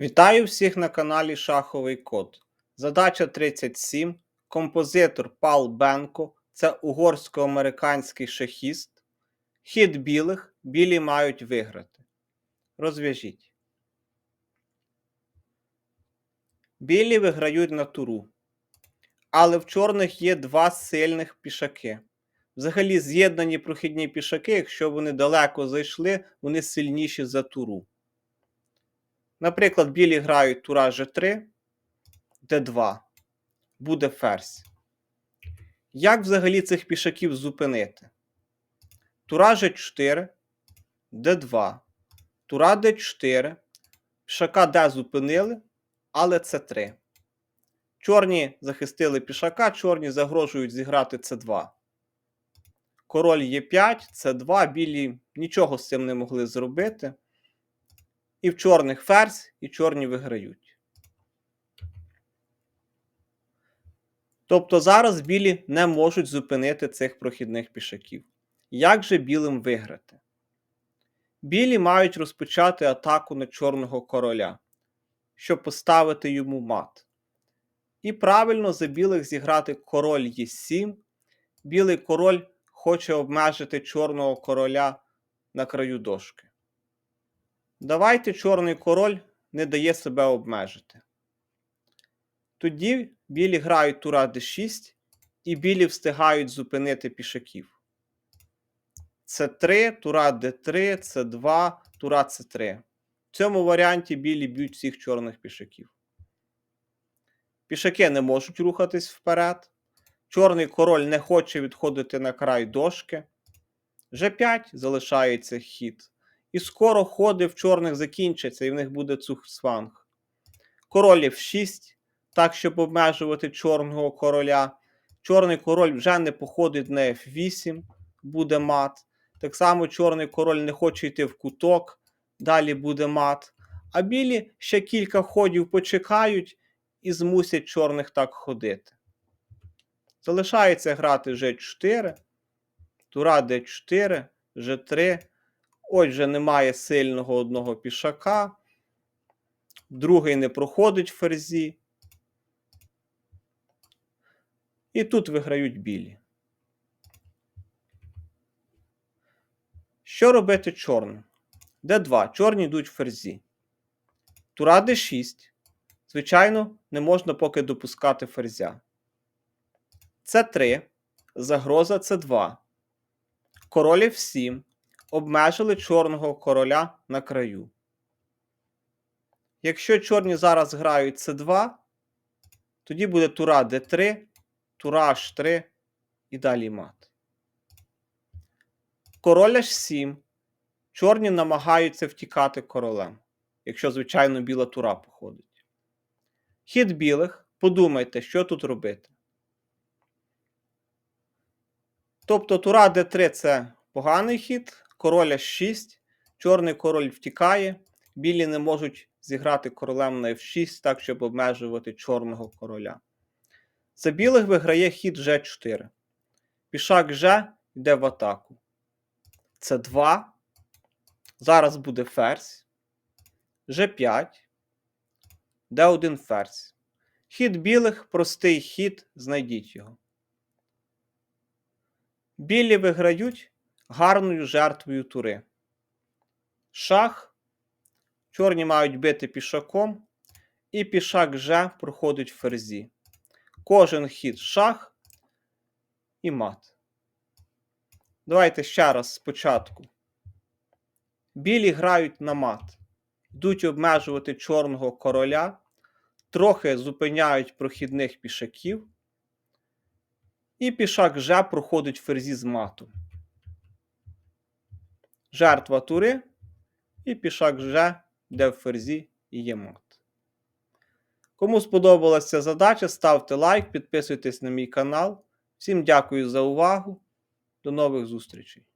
Вітаю всіх на каналі Шаховий Код. Задача 37. Композитор Пал Бенко це угорсько-американський шахіст. Хід білих білі мають виграти. Розв'яжіть. Білі виграють на туру. Але в чорних є два сильних пішаки. Взагалі, з'єднані прохідні пішаки, якщо вони далеко зайшли, вони сильніші за туру. Наприклад, білі грають тура G3, D2. Буде ферзь. Як взагалі цих пішаків зупинити? Тура G4, D2. Тура D4. Пішака D зупинили, але C3. Чорні захистили пішака, чорні загрожують зіграти С2. Король Е5, С2, білі нічого з цим не могли зробити. І в чорних ферзь, і чорні виграють. Тобто зараз білі не можуть зупинити цих прохідних пішаків. Як же білим виграти? Білі мають розпочати атаку на чорного короля, щоб поставити йому мат. І правильно за білих зіграти король Е7. Білий король хоче обмежити чорного короля на краю дошки. Давайте чорний король не дає себе обмежити. Тоді білі грають тура d6, і білі встигають зупинити пішаків. С3, тура d3, С2, тура С3. В цьому варіанті білі б'ють всіх чорних пішаків. Пішаки не можуть рухатись вперед. Чорний король не хоче відходити на край дошки. G5 залишається хід. І скоро ходи в чорних закінчаться, і в них буде цухсванг. Король F6, так, щоб обмежувати чорного короля. Чорний король вже не походить на F8, буде мат. Так само чорний король не хоче йти в куток, далі буде мат. А білі ще кілька ходів почекають і змусять чорних так ходити. Залишається грати G4, Тура D4, G3. Отже, немає сильного одного пішака. Другий не проходить ферзі. І тут виграють білі. Що робити чорним? Д2. Чорні йдуть ферзі. Тура Д6. Звичайно, не можна поки допускати ферзя. С3. Загроза С2. Король F7 обмежили чорного короля на краю. Якщо чорні зараз грають С2, тоді буде тура Д3, тура H3 і далі мат. Король H7. Чорні намагаються втікати королем, якщо, звичайно, біла тура походить. Хід білих. Подумайте, що тут робити. Тобто тура Д3 це поганий хід, король H6, чорний король втікає, білі не можуть зіграти королем на F6, так, щоб обмежувати чорного короля. За білих виграє хід G4. Пішак G йде в атаку. Це 2. Зараз буде ферзь. G5. Д1 ферзь. Хід білих простий хід, знайдіть його. Білі виграють гарною жертвою тури. Шах. Чорні мають бити пішаком. І пішак Ж проходить в ферзі. Кожен хід шах і мат. Давайте ще раз спочатку. Білі грають на мат. Йдуть обмежувати чорного короля, трохи зупиняють прохідних пішаків. І пішак Ж проходить ферзі з матом. Жертва тури. І пішак Ж, де в ферзі і є мат. Кому сподобалася ця задача, ставте лайк, підписуйтесь на мій канал. Всім дякую за увагу. До нових зустрічей!